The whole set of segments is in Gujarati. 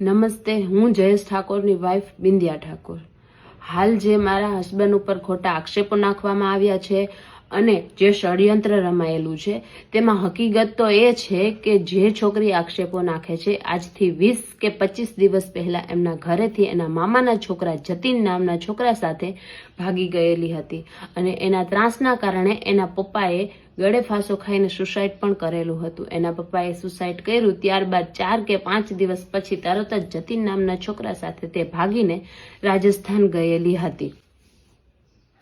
નમસ્તે, હું જયેશ ઠાકોરની વાઇફ બિંદિયા ઠાકોર. હાલ જે મારા હસબન્ડ ઉપર ખોટા આક્ષેપો નાખવામાં આવ્યા છે અને જે ષડયંત્ર રમાયેલું છે, તેમાં હકીકત તો એ છે કે જે છોકરી આક્ષેપો નાખે છે, આજથી વીસ કે પચીસ દિવસ પહેલા એમના ઘરેથી એના મામાના છોકરા જતીન નામના છોકરા સાથે ભાગી ગયેલી હતી. અને એના ત્રાસના કારણે એના પપ્પાએ ગળે ફાંસો ખાઈને સુસાઇડ પણ કરેલું હતું. એના પપ્પાએ સુસાઇડ કર્યું ત્યારબાદ ચાર કે પાંચ દિવસ પછી તરત જ જતીન નામના છોકરા સાથે તે ભાગીને રાજસ્થાન ગયેલી હતી.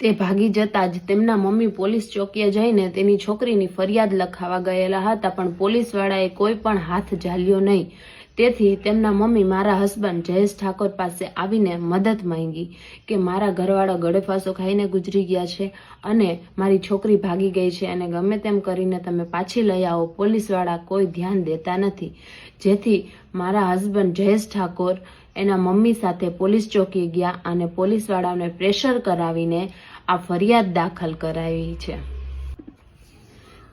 તે ભાગી જતા જ તેમના મમ્મી પોલીસ ચોકીએ જઈને તેની છોકરીની ફરિયાદ લખાવા ગયેલા હતા, પણ પોલીસવાળાએ કોઈ પણ હાથ ઝાલ્યો નહીં. તેથી તેમના મમ્મી મારા હસબન્ડ જયેશ ઠાકોર પાસે આવીને મદદ માંગી કે મારા ઘરવાળા ગળેફાસો ખાઈને ગુજરી ગયા છે અને મારી છોકરી ભાગી ગઈ છે અને ગમે તેમ કરીને તમે પાછી લઈ આવો, પોલીસવાળા કોઈ ધ્યાન દેતા નથી. જેથી મારા હસબન્ડ જયેશ ઠાકોર એના મમ્મી સાથે પોલીસ ચોકી ગયા અને પોલીસવાળાને પ્રેશર કરાવીને આ ફરિયાદ દાખલ કરાવી છે.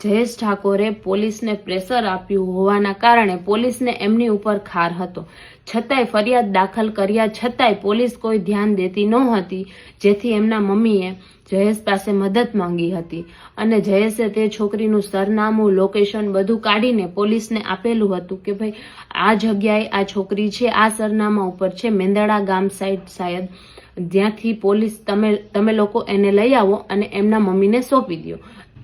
જયેશ ઠાકોરે પોલીસને પ્રેશર આપ્યું હોવાના કારણે પોલીસને એમની ઉપર ખાર હતો. છતાંય ફરિયાદ દાખલ કર્યા છતાંય પોલીસ કોઈ ધ્યાન દેતી નહોતી, જેથી એમના મમ્મીએ જયેશ પાસે મદદ માંગી હતી. અને જયેશે તે છોકરીનું સરનામું લોકેશન બધું કાઢીને પોલીસને આપેલું હતું કે ભાઈ આ જગ્યાએ આ છોકરી છે, આ સરનામા ઉપર છે, મેંદડા ગામ સાઈડ શાયદ જ્યાંથી પોલીસ તમે તમે લોકો એને લઈ આવો અને એમના મમ્મીને સોંપી દો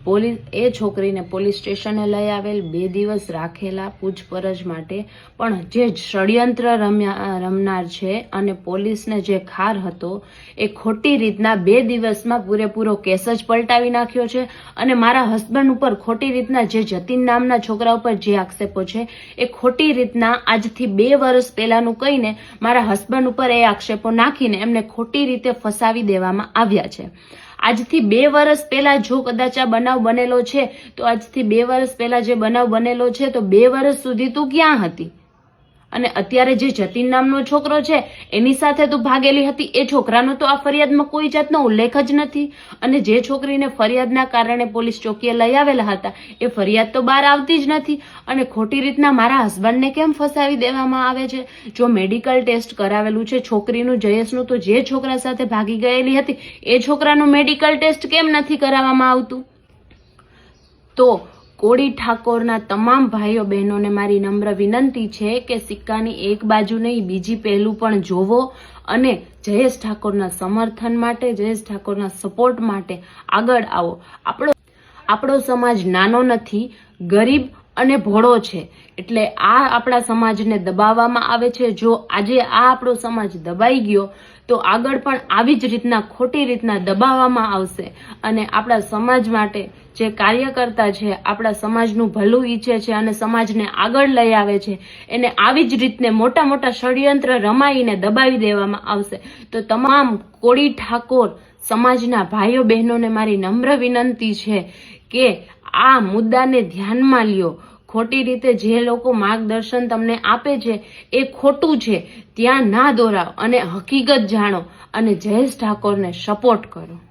પોલીસ, એ છોકરીને પોલીસ સ્ટેશને લઈ આવેલ, બે દિવસ રાખેલા પૂછપરછ માટે. પણ જે ષડયંત્ર રમ્યા રમનાર છે અને પોલીસને જે ખાર હતો, એ ખોટી રીતના બે દિવસમાં પૂરેપૂરો કેસ જ પલટાવી નાખ્યો છે. અને મારા હસબન્ડ ઉપર ખોટી રીતના જે જતીન નામના છોકરા ઉપર જે આક્ષેપો છે, એ ખોટી રીતના આજથી બે વર્ષ પહેલાનું કહીને મારા હસબન્ડ ઉપર એ આક્ષેપો નાખીને એમને ખોટી રીતે ફસાવી દેવામાં આવ્યા છે. આજથી બે વર્ષ પહેલા જો કદાચ આ બનાવ બનેલો છે, તો આજથી બે વર્ષ પહેલા જે બનાવ બનેલો છે, તો બે વર્ષ સુધી તું ક્યાં હતી? અને અત્યારે જે જતીન નામનો છોકરો છે, એની સાથે તું ભાગેલી હતી. એ છોકરાનો તો આ ફરિયાદમાં કોઈ જાતનો ઉલ્લેખ જ નથી. અને જે છોકરીને ફરિયાદના કારણે પોલીસ ચોકીએ લઈ આવેલા હતા, એ ફરિયાદ તો બહાર આવતી જ નથી. અને ખોટી રીતના મારા હસબન્ડને કેમ ફસાવી દેવામાં આવે છે? જો મેડિકલ ટેસ્ટ કરાવેલું છે, છોકરીનું જયેશનું તો જે છોકરા સાથે ભાગી ગયેલી હતી, એ છોકરાનું મેડિકલ ટેસ્ટ કેમ નથી કરાવવામાં આવતું? તો કોળી ઠાકોરના તમામ ભાઈઓ બહેનોને મારી નમ્ર વિનંતી છે કે સિક્કાની એક બાજુ નહીં, બીજી પહેલું પણ જોવો અને જયેશ ઠાકોરના સમર્થન માટે, જયેશ ઠાકોરના સપોર્ટ માટે આગળ આવો. આપણો આપણો સમાજ નાનો નથી, ગરીબ અને ભોળો છે. એટલે આ આપણા સમાજને દબાવવામાં આવે છે. જો આજે આ આપણો સમાજ દબાઈ ગયો, તો આગળ પણ આવી જ રીતના ખોટી રીતના દબાવવામાં આવશે. અને આપણા સમાજ માટે જે કાર્યકર્તા છે, આપણા સમાજનું ભલું ઈચ્છે છે અને સમાજને આગળ લઈ આવે છે, એને આવી જ રીતને મોટા મોટા ષડયંત્ર રમાઈને દબાવી દેવામાં આવશે. તો તમામ કોળી ઠાકોર સમાજના ભાઈઓ બહેનોને મારી નમ્ર વિનંતી છે કે આ મુદ્દાને ધ્યાનમાં લ્યો. ખોટી રીતે જે લોકો માર્ગદર્શન તમને આપે છે, એ ખોટું છે. ત્યાં ના દોરાવ અને હકીકત જાણો અને જયેશ ઠાકોરને સપોર્ટ કરો.